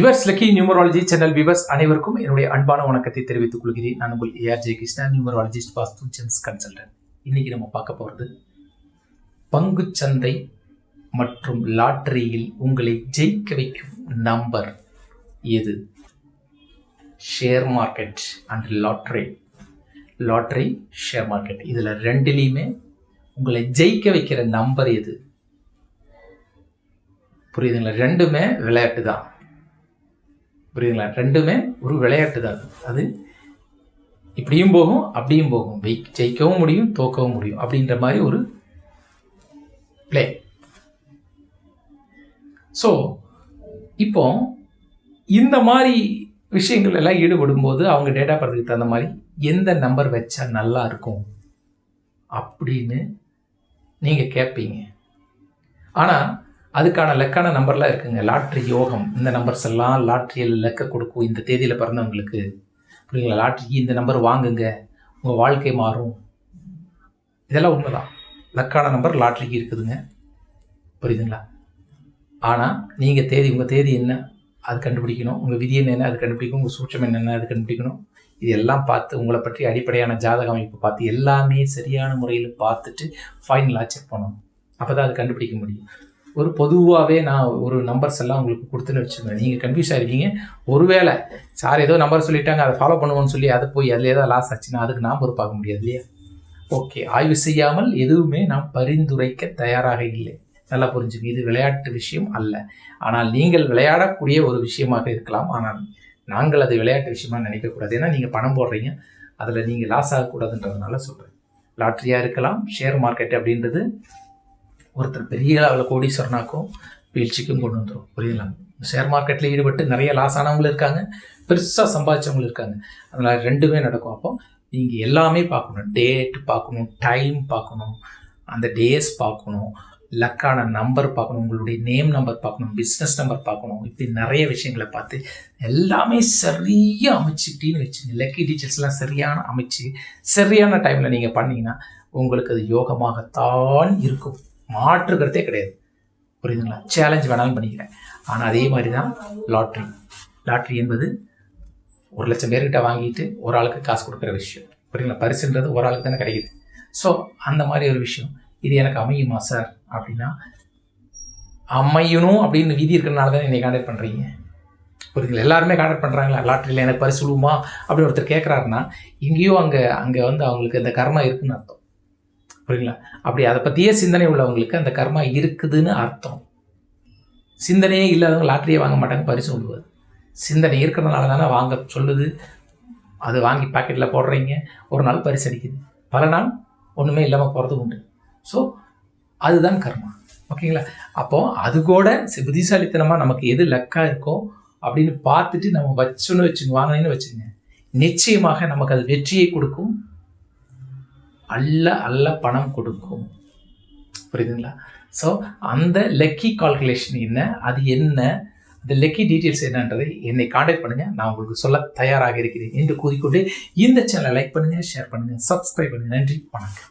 Yours lucky numerology channel viewers அனைவருக்கும் என்னுடைய அன்பான வணக்கத்தை தெரிவித்துக் கொள்கிறேன். நான் உங்கள் AR Jaya Krishna numerologist vastu gems consultant. இன்னைக்கு நம்ம பார்க்க போகிறது பங்குச்சந்தை மற்றும் லாட்டரியில் உங்களை ஜெயிக்க வைக்கும் நம்பர் எது? Share market and lottery lottery share market இதில் ரெண்டுலேயுமே உங்களை ஜெயிக்க வைக்கிற நம்பர் எது? புரியுதுங்களா? ரெண்டுமே விளையாட்டு தான் புரியுதுங்களா? ரெண்டுமே ஒரு விளையாட்டு தான் அது. இப்படியும் போகும் அப்படியும் போகும். வெய் ஜெயிக்கவும் முடியும் தோக்கவும் முடியும். அப்படின்ற மாதிரி ஒரு ப்ளே ஸோ இப்போ இந்த மாதிரி விஷயங்கள் எல்லாம் ஈடுபடும் போது அவங்க டேட்டா பர்த்துக்கு தகுந்த மாதிரி எந்த நம்பர் வச்சா நல்லா இருக்கும் அப்படின்னு நீங்கள் கேட்பீங்க ஆனால் அதுக்கான லக்கான நம்பர்லாம் இருக்குங்க. லாட்ரி யோகம். இந்த நம்பர்ஸ் எல்லாம் லாட்ரியில் லக்க கொடுக்கும். இந்த தேதியில் பிறந்தவங்களுக்கு புரியுங்களா லாட்ரிக்கு இந்த நம்பர் வாங்குங்க. உங்கள் வாழ்க்கை மாறும். இதெல்லாம் உண்மைதான். லக்கான நம்பர் லாட்ரிக்கு இருக்குதுங்க. புரியுதுங்களா? ஆனால் நீங்கள் தேதி உங்கள் தேதி என்ன அது கண்டுபிடிக்கணும். உங்கள் விதி என்னென்ன அது கண்டுபிடிக்கணும். உங்கள் சூட்சம் என்னென்ன அது கண்டுபிடிக்கணும். இது எல்லாம் பார்த்து உங்களை பற்றி அடிப்படையான ஜாதக அமைப்பு பார்த்து எல்லாமே சரியான முறையில் பார்த்துட்டு ஃபைனலாக செக் பண்ணணும். அப்போ தான் அது கண்டுபிடிக்க முடியும். ஒரு பொதுவாகவே நான் ஒரு நம்பர்ஸ் எல்லாம் உங்களுக்கு கொடுத்துன்னு வச்சுருந்தேன் நீங்கள் கன்ஃபியூஸ் ஆகிருக்கீங்க ஒருவேளை சார் ஏதோ நம்பர் சொல்லிட்டாங்க அதை ஃபாலோ பண்ணுவோன்னு சொல்லி அதை போய் அதில் ஏதாவது லாஸ் ஆச்சுன்னா அதுக்கு நாம் பொறுப்பாக முடியாது இல்லையா? ஓகே ஆய்வு செய்யாமல் எதுவுமே நாம் பரிந்துரைக்க தயாராக இல்லை. நல்லா புரிஞ்சுங்க. இது விளையாட்டு விஷயம் அல்ல. ஆனால் நீங்கள் விளையாடக்கூடிய ஒரு விஷயமாக இருக்கலாம். ஆனால் நாங்கள் அது விளையாட்டு விஷயமா நினைக்கக்கூடாது ஏன்னா நீங்கள் பணம் போடுறீங்க. அதில் நீங்கள் லாஸ் ஆகக்கூடாதுன்றதுனால சொல்கிறேன் லாட்ரியாக இருக்கலாம். ஷேர் மார்க்கெட் அப்படின்றது ஒருத்தர் பெரிய அளவில் கோடீஸ்வரனாக்கும் வீழ்ச்சிக்கும் கொண்டு வந்துடும் புரியுதுங்களா? ஷேர் மார்க்கெட்டில் ஈடுபட்டு நிறைய லாஸ் ஆனவங்களும் இருக்காங்க. பெருசாக சம்பாதிச்சவங்களும் இருக்காங்க. அதனால் ரெண்டுமே நடக்கும். அப்போ நீங்கள் எல்லாமே பார்க்கணும். டேட் பார்க்கணும் டைம் பார்க்கணும் அந்த டேஸ் பார்க்கணும் லக்கான நம்பர் பார்க்கணும் உங்களுடைய நேம் நம்பர் பார்க்கணும் பிஸ்னஸ் நம்பர் பார்க்கணும். இப்படி நிறைய விஷயங்களை பார்த்து எல்லாமே சரியாக அமைச்சுக்கிட்டீன்னு வச்சுங்க. லக்கி டீச்சர்ஸ்லாம் சரியான அமைச்சு சரியான டைமில் நீங்கள் பண்ணிங்கன்னா உங்களுக்கு அது யோகமாகத்தான் இருக்கும். மாற்றுக்கிறதே கிடையாது. புரியுதுங்களா? சேலஞ்ச் வேணாலும் பண்ணிக்கிறேன். ஆனால் அதே மாதிரி தான் லாட்ரி லாட்ரி என்பது ஒரு லட்சம் பேர்கிட்ட வாங்கிட்டு ஒரு ஆளுக்கு காசு கொடுக்குற விஷயம். புரியுங்களா பரிசுன்றது ஒரு ஆளுக்கு தானே கிடைக்குது. ஸோ அந்த மாதிரி ஒரு விஷயம். இது எனக்கு அமையுமா சார் அப்படின்னா அமையணும் அப்படின்னு விதி இருக்கிறனால தான் என்னை கான்டாக்ட் பண்ணுறீங்க புரியுதுங்களா? எல்லாருமே கான்டாக்ட் பண்ணுறாங்களா லாட்ரியில் எனக்கு பரிசு விழுமா அப்படின்னு ஒருத்தர் கேட்குறாருன்னா இங்கேயும் அங்கே அங்கே வந்து அவங்களுக்கு இந்த கர்மா இருக்குன்னு அர்த்தம். புரியுங்களா? அப்படி அதை பற்றியே சிந்தனை உள்ளவங்களுக்கு அந்த கர்மா இருக்குதுன்னு அர்த்தம். சிந்தனையே இல்லாதவங்க லாட்டரியே வாங்க மாட்டாங்க பரிசு விழுவாது சிந்தனை இருக்கிறதுனால தானே வாங்க சொல்லுது. அது வாங்கி பாக்கெட்டில் போடுறீங்க. ஒரு நாள் பரிசு அடிக்குது. பல நாள் ஒன்றுமே இல்லாமல் போகிறது உண்டு. ஸோ அதுதான் கர்மா. ஓகேங்களா? அப்போது அது கூட புத்திசாலித்தனமாக நமக்கு எது லக்காக இருக்கோ அப்படின்னு பார்த்துட்டு நம்ம வச்சோன்னு வச்சுங்க வாங்கினேன்னு வச்சுங்க நிச்சயமாக நமக்கு அது வெற்றியை கொடுக்கும். அல்ல அல்ல பணம் கொடுக்கும். புரியுதுங்களா? ஸோ அந்த லக்கி கால்குலேஷன் என்ன? அது என்ன? அந்த லக்கி டீட்டெயில்ஸ் என்னன்றதை என்னை காண்டாக்ட் பண்ணுங்கள் நான் உங்களுக்கு சொல்ல தயாராக இருக்கிறேன் என்று கூறிக்கொண்டு இந்த சேனலை லைக் பண்ணுங்கள் ஷேர் பண்ணுங்க சப்ஸ்கிரைப் பண்ணுங்கள் நன்றி வணக்கம்.